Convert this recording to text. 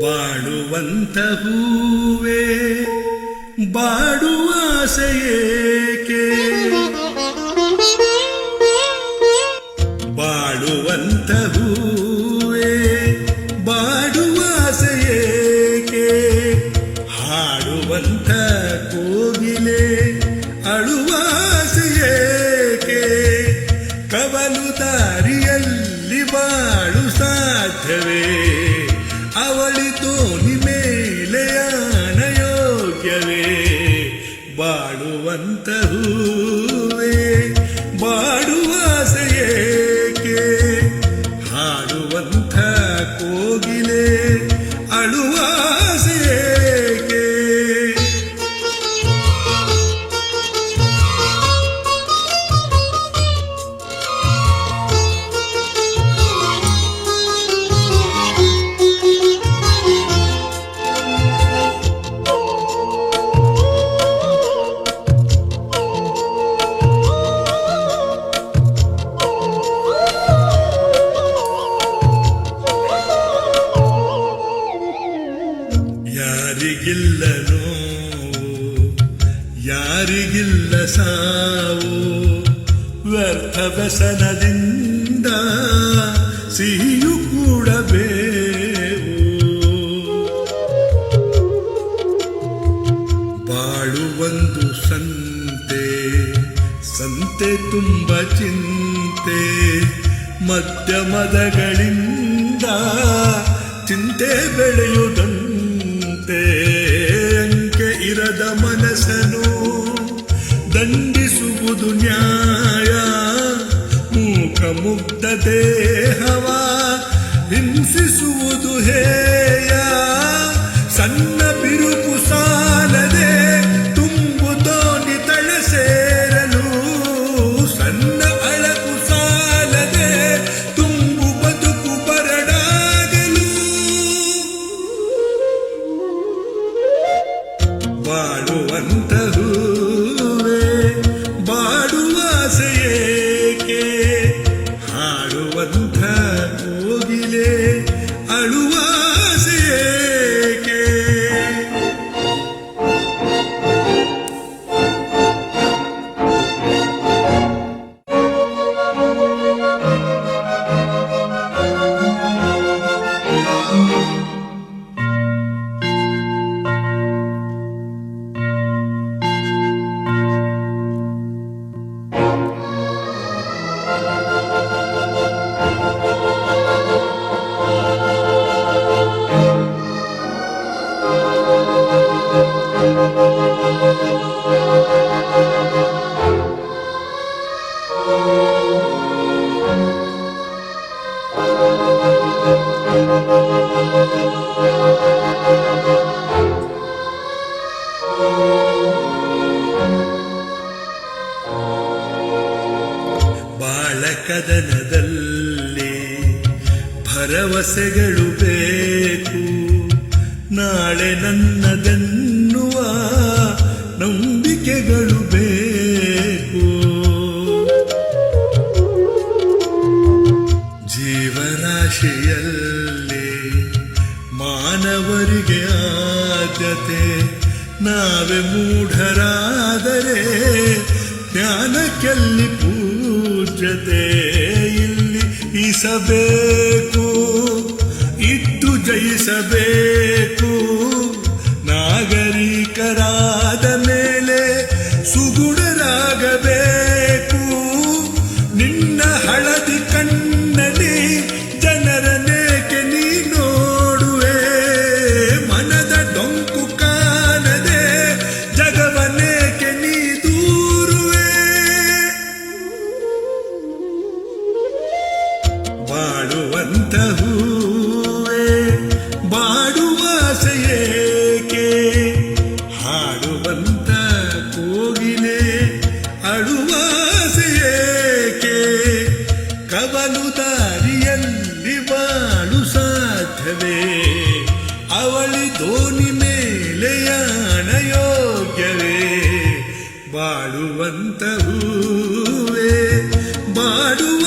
ಬಾಡುವಂತ ಹೂವೇ ಬಾಡುವ ಬಾಡುವಂತ ಹೂವೇ ಬಾಡುವ ಹಾಡುವಂತ ಕೋಗಿಲೆ ಅಳುವ ಆಸೆಯೇಕೆ ಕವಲು ದಾರಿಯಲ್ಲಿ ಬಾಳು ಸಾಧ್ಯವೇ? ಅವಳಿ ತೋನಿ ಮೇಲೆ ಯೋಗ್ಯವೇ ಬಾಳುವಂತ ಯಾರಿಗಿಲ್ಲ ನೋವು ಯಾರಿಗಿಲ್ಲ ಸಾವು, ವ್ಯರ್ಥ ವ್ಯಸನದಿಂದ ಸಿಹಿಯು ಕೂಡಬೇವು. ಒಂದು ಸಂತೆ ಸಂತೆ ತುಂಬ ಚಿಂತೆ ಮಧ್ಯಮದಗಳಿಂದ ಚಿಂತೆ ಬೆಳೆಯುವುದಂತೆ ದೇಹವ ಹಿಂಸಿಸುವುದು ಹೇಯ. ಸಣ್ಣ ಬಿರುಕು ಸಾಲದೆ ತುಂಬು ದೋಣಿ ತಳ ಸೇರಲು. ಸಣ್ಣ ಅಳಕು ಸಾಲದೆ ತುಂಬು ಬದುಕು ಬರಡಾಗಲು. ಬಾಡುವಂತ ಹೂವೇ ಬಾಳಕದನದಲ್ಲಿ ಭರವಸೆಗಳು ಬೇಕು. ನಾಳೆ ನನ್ನದೆನ್ನುವ ನಂಬಿಕೆಗಳು ಬೇಕು. ಜೀವರಾಶಿಯಲ್ಲಿ ಆದ್ಯತೆ ನಾವೇ ಮೂಢರಾದರೆ ಜ್ಞಾನಕ್ಕೆಲ್ಲಿ ಪೂಜ್ಯತೆ ಇಲ್ಲಿ ಈಸಬೇಕು ಇಟ್ಟು ಜಯಿಸಬೇಕು. ಹೂವೇ ಬಾಡುವ ಆಸೆಯೇಕೆ ಹಾಡುವಂತ ಕೋಗಿಲೆ, ಅಳುವ ಆಸೆಯೇಕೆ ಕವಲು ದಾರಿಯಲ್ಲಿ ಬಾಳು ಸಾಧ್ಯವೇ? ಅವಳಿ ದೋಣಿ ಮೇಲೆ ಯಾಣ ಯೋಗ್ಯವೇ? ಬಾಳುವಂತ ಹೂವೇ ಬಾಡುವ